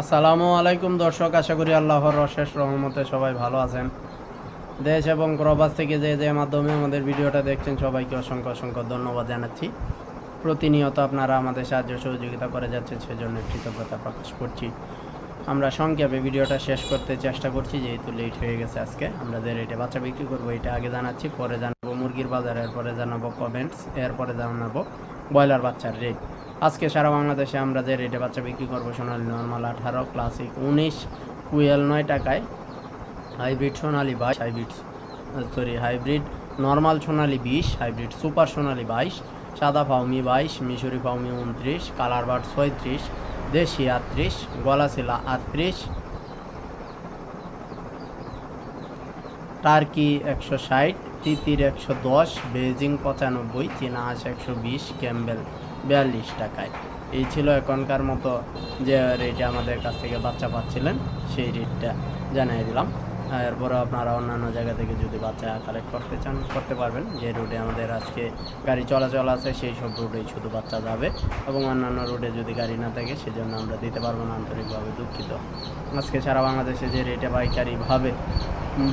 আসসালামু আলাইকুম দর্শক, আশা করি আল্লাহর অশেষ রহমতে সবাই ভালো আছেন। দেশ এবং প্রবাস থেকে যে যে মাধ্যমে আমাদের ভিডিওটা দেখছেন, সবাইকে অসংখ্য অসংখ্য ধন্যবাদ জানাচ্ছি। প্রতিনিয়ত আপনারা আমাদের সাহায্য সহযোগিতা করে যাচ্ছেন সেজন্য কৃতজ্ঞতা প্রকাশ করছি। আমরা সংক্ষেপে ভিডিওটা শেষ করতে চেষ্টা করছি, যেহেতু লেট হয়ে গেছে আজকে। আমরা যে রেটে বাচ্চা বিক্রি করব, এটা আগে জানাচ্ছি, পরে জানাব মুরগির বাজার, এরপরে জানাব কমেন্টস এরপরে জানাব ব্রয়লার বাচ্চার রেট আজকে সারা বাংলাদেশে আমরা যে রেটে বাচ্চা বিক্রি করব সোনালি নর্মাল আঠারো ক্লাসিক উনিশ, কুয়েল নয় টাকায়। হাইব্রিড সোনালি বাইশ হাইব্রিড সরি হাইব্রিড নর্মাল সোনালি বিশ হাইব্রিড সুপার সোনালি বাইশ, সাদা ফাউমি বাইশ, মিশরি ফাউমি উনত্রিশ কালার বার্ড ছয়ত্রিশ, দেশি আটত্রিশ, গলাশিলা আটত্রিশ, টার্কি একশো ষাট, তিতির একশো দশ, বেজিং পঁচানব্বই চীনা হাঁস একশো বিশ, ক্যাম্বেল বিয়াল্লিশ টাকায়। এই ছিল এখনকার মতো যে রেটে আমাদের কাছ থেকে বাচ্চা পাচ্ছিলেন, সেই রেটটা জানিয়ে দিলাম। এরপরে আপনারা অন্যান্য জায়গা থেকে যদি বাচ্চা কালেক্ট করতে চান, করতে পারবেন। যে রুটে আমাদের আজকে গাড়ি চলাচল আছে, সেই সব রুটেই শুধু বাচ্চা যাবে এবং অন্যান্য রুটে যদি গাড়ি না থাকে, সেজন্য আমরা দিতে পারব না, আন্তরিকভাবে দুঃখিত। আজকে সারা বাংলাদেশে যে রেটে পাইকারিভাবে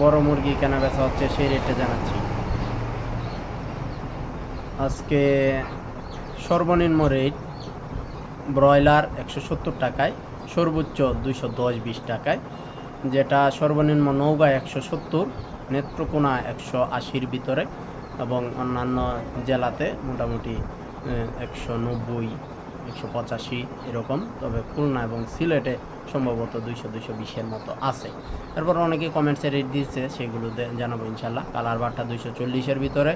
বড় মুরগি কেনা বেচা হচ্ছে, সেই রেটটা জানাচ্ছি। আজকে সর্বনিম্ন রেট ব্রয়লার একশো সত্তর টাকায়, সর্বোচ্চ দুইশো দশ বিশ টাকায়, যেটা সর্বনিম্ন নৌকা একশো সত্তর, নেত্রকোনা একশো আশির ভিতরে এবং অন্যান্য জেলাতে মোটামুটি একশো নব্বই, একশো পঁচাশি এরকম। তবে খুলনা এবং সিলেটে সম্ভবত দুইশো দুইশো বিশের মতো আছে। এরপর অনেকে কমেন্টসে রেট দিচ্ছে সেগুলো জানাব ইনশাল্লাহ কালার বারটা দুইশো চল্লিশের ভিতরে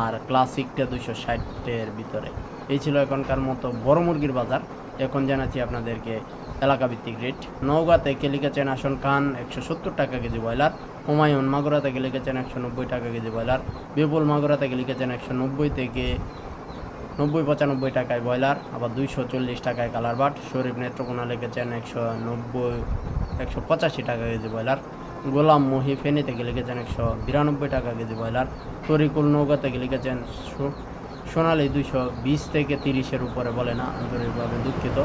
আর ক্লাসিকটা দুইশো ষাটের ভিতরে। এই ছিল এখনকার মতো বড় মুরগির বাজার। এখন জানাচ্ছি আপনাদেরকে এলাকাভিত্তিক রেট নওগাঁ থেকে লিখেছেন আসন খান একশো সত্তর টাকা কেজি ব্রয়লার। হুমায়ুন মাগুরা থেকে লিখেছেন একশো নব্বই টাকা কেজি ব্রয়লার। বিপুল মাগুরা থেকে লিখেছেন একশো নব্বই থেকে নব্বই পঁচানব্বই টাকায় ব্রয়লার, আবার দুইশো চল্লিশ টাকায় কালার বাট। শরীফ নেত্রকোনা লিখেছেন একশো নব্বই, একশো পঁচাশি টাকা কেজি ব্রয়লার। গোলাম মহি ফেনী থেকে লিখেছেন একশো বিরানব্বই টাকা কেজি ব্রয়লার। তরিকুল নৌকা থেকে লিখেছেন সোনালি দুশো বিশ থেকে তিরিশের উপরে বলে না, আন্তরিকভাবে দুঃখিত।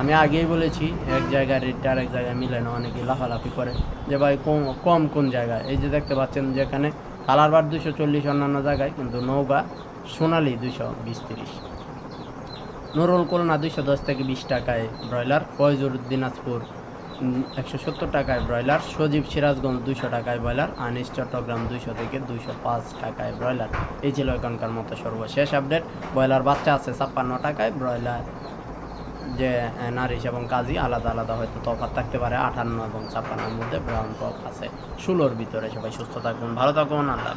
আমি আগেই বলেছি, এক জায়গায় রেটটা আরেক জায়গায় মিলে না অনেকে লাফালাফি করে। যে ভাই, কম কম কোন জায়গায়? এই যে দেখতে পাচ্ছেন যেখানে কালার বার দুশো চল্লিশ, অন্যান্য জায়গায়, কিন্তু নৌকা সোনালি দুশো বিশ, তিরিশ। নুরুল খুলনা দুশো দশ থেকে বিশ টাকায় ব্রয়লার, ফয়জুর দিনাজপুর একশো সত্তর টাকায় ব্রয়লার, সজীব সিরাজগঞ্জ দুইশো টাকায় ব্রয়লার, আনিস চট্টগ্রাম দুইশো থেকে দুইশো পাঁচ টাকায় ব্রয়লার। এই ছিল এখনকার মতো সর্বশেষ আপডেট। ব্রয়লার বাচ্চা আছে ছাপ্পান্ন টাকায়, ব্রয়লার যে নারিশ এবং কাজী আলাদা আলাদা হয়তো তফাৎ থাকতে পারে আটান্ন এবং ছাপ্পান্নর মধ্যে ব্রাউন কক আছে। ষোলোর ভিতরে সবাই সুস্থ থাকুন, ভালো থাকুন, আল্লাহ